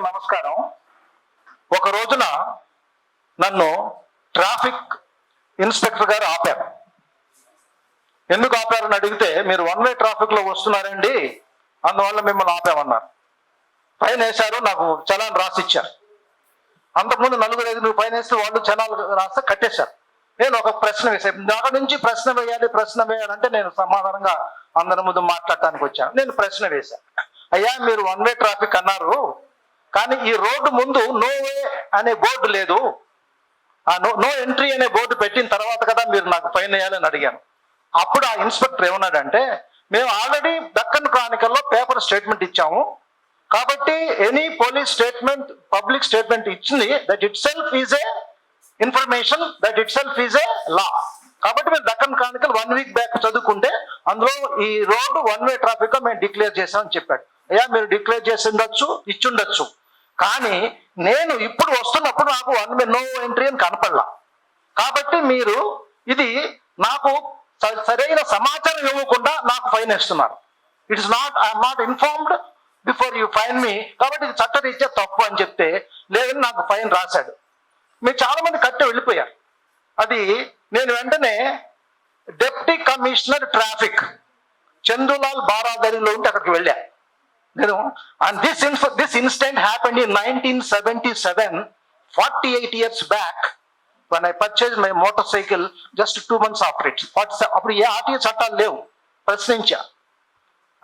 నమస్కారం. ఒక రోజున నన్ను ట్రాఫిక్ ఇన్స్పెక్టర్ గారు ఆపారు. ఎందుకు ఆపారని అడిగితే మీరు వన్ వే ట్రాఫిక్లో వస్తున్నారండి అందువల్ల మిమ్మల్ని ఆపామన్నారు. పైన వేశారు నాకు చలాన్ రాసి ఇచ్చారు అంతకుముందు నలుగురు ఐదుగురు పైన వేస్తే వాళ్ళు చలాలు రాస్తే కట్టేశారు. నేను ఒక ప్రశ్న వేసాను దాని నుంచి ప్రశ్న వేయాలి ప్రశ్న వేయాలంటే నేను సమాధానంగా అందరి ముందు మాట్లాడటానికి వచ్చాను. నేను ప్రశ్న వేశాను. అయ్యా మీరు వన్ వే ట్రాఫిక్ అన్నారు కానీ ఈ రోడ్డు ముందు నో వే అనే బోర్డు లేదు. ఆ నో నో ఎంట్రీ అనే బోర్డు పెట్టిన తర్వాత కదా మీరు నాకు ఫైన్ వేయాలని అడిగాను. అప్పుడు ఆ ఇన్స్పెక్టర్ ఏమన్నాడంటే మేము ఆల్రెడీ దక్కన్ క్రానికల్లో పేపర్ స్టేట్మెంట్ ఇచ్చాము. కాబట్టి any police statement public statement ఇచ్చింది that itself is a information that itself is a law. కాబట్టి మీరు Deccan Chronicle one week back చదువుకుంటే అందులో ఈ రోడ్డు వన్ వే ట్రాఫిక్ మేము డిక్లేర్ చేసామని చెప్పాడు. అయ్యా మీరు డిక్లేర్ చేసి ఉండొచ్చు ఇచ్చుండొచ్చు కానీ నేను ఇప్పుడు వస్తున్నప్పుడు నాకు వన్ నో ఎంట్రీ అని కనపడలా. కాబట్టి మీరు ఇది నాకు స- సరైన సమాచారం ఇవ్వకుండా నాకు ఫైన్ వేస్తున్నారు. It is not I'm not informed before you fine me కాబట్టి ఇది చట్టరీత్యా తప్పు అని చెప్తే లేదని నాకు ఫైన్ రాశాడు. మీరు చాలా మంది కట్టి వెళ్ళిపోయారు. అది నేను వెంటనే డెప్యూటీ కమిషనర్ ట్రాఫిక్ చందులాల్ బారాదరిలో ఉంటే అక్కడికి వెళ్ళా. నేను and this info this instant happened in nineteen seventy seven forty eight years back one I purchase my motorcycle just two months after it అప్పుడు ఏ ఆర్టీఏ చట్టాలు లేవు. ప్రశ్నించా.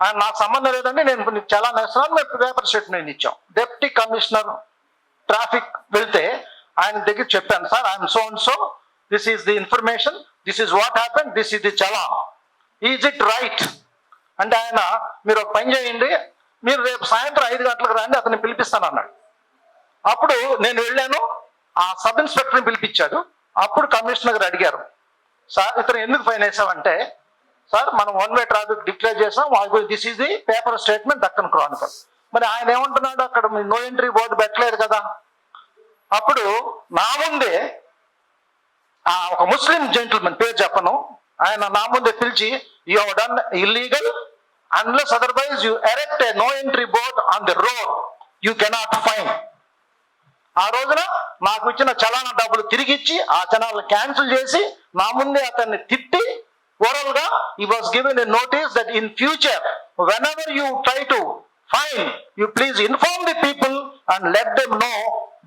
ఆ, నాకు సంబంధం లేదండి నేను చాలా నేస్తున్నాను మేము పేపర్ నేను ఇచ్చాం. డెప్యూటీ కమిషనర్ ట్రాఫిక్ వెళ్తే ఆయన దగ్గర చెప్పాను sir I'm so and so this is the information this is what happen this is the చలా is it right అంటే ఆయన మీరు ఒక పని చేయండి మీరు రేపు సాయంత్రం ఐదు గంటలకు రండి అతన్ని పిలిపిస్తాను అన్నాడు. అప్పుడు నేను వెళ్ళాను ఆ సబ్ ఇన్స్పెక్టర్ని పిలిపించాడు. అప్పుడు కమిషనర్ గారు అడిగారు సార్ ఇతను ఎందుకు ఫైన్ వేసామంటే సార్ మనం వన్ వే ట్రాఫిక్ డిక్లేర్ చేసాం this is the paper statement Deccan Chronicle. మరి ఆయన ఏమంటున్నాడు అక్కడ మీ నో ఎంట్రీ బోర్డు పెట్టలేదు కదా. అప్పుడు నా ముందే ఆ ఒక ముస్లిం జెంటిల్మెన్ పేరు చెప్పను ఆయన నా ముందే పిలిచి you done illegal unless otherwise you erect a no entry board on the road you cannot fine ఆ రోజున నాకు ఇచ్చిన చలానా డబ్బులు తిరిగిచ్చి ఆ చలానాలు క్యాన్సిల్ చేసి నా ముందే అతన్ని తిట్టి ఓరల్గా he was given a notice that in future whenever you try to fine you please inform the people and let them know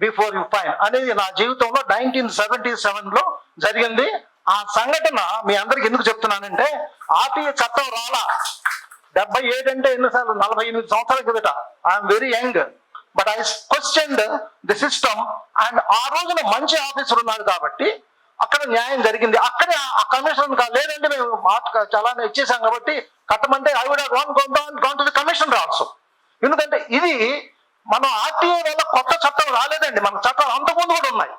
before you fine అనేది నా జీవితంలో నైన్టీన్ సెవెంటీ సెవెన్లో జరిగింది. ఆ సంఘటన మీ అందరికి ఎందుకు చెప్తున్నానంటే ఆర్టీఏ చట్టం రాలా. డెబ్బై ఏడు అంటే ఎన్నిసార్లు? నలభై ఎనిమిది సంవత్సరాల కిందట. I'm very young but I questioned the system and ఆ రోజున మంచి ఆఫీసర్ ఉన్నాడు కాబట్టి అక్కడ న్యాయం జరిగింది. అక్కడే ఆ కమిషన్ లేదంటే మేము మాట చాలా ఇచ్చేసాం కాబట్టి కట్టమంటే I would want gone to the commission also ఎందుకంటే ఇది మనం ఆర్టీఐ వల్ల కొత్త చట్టం రాలేదండి. మన చట్టాలు అంతకుముందు కూడా ఉన్నాయి.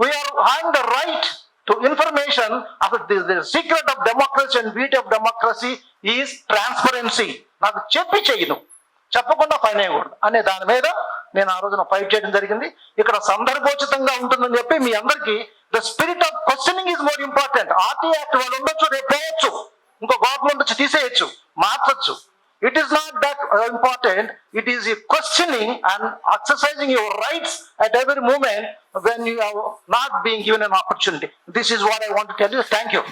We are having the right to information of the secret of democracy and beauty of democracy is transparency నాకు చెప్పి చేయను చెప్పకుండా ఫైన్ అయ్యకూడదు. అనే దాని మీద నేను ఆ రోజున ఫైట్ చేయడం జరిగింది. ఇక్కడ సందర్భోచితంగా ఉంటుందని చెప్పి మీ అందరికీ the spirit of questioning is more important RT act వాళ్ళు ఉండొచ్చు రేపు పోవచ్చు. ఇంకో గవర్నమెంట్ వచ్చి తీసేయచ్చు మార్చచ్చు. It is not that important uh, it is questioning and exercising your rights at every moment when you are not being given an opportunity. This is what I want to tell you. Thank you.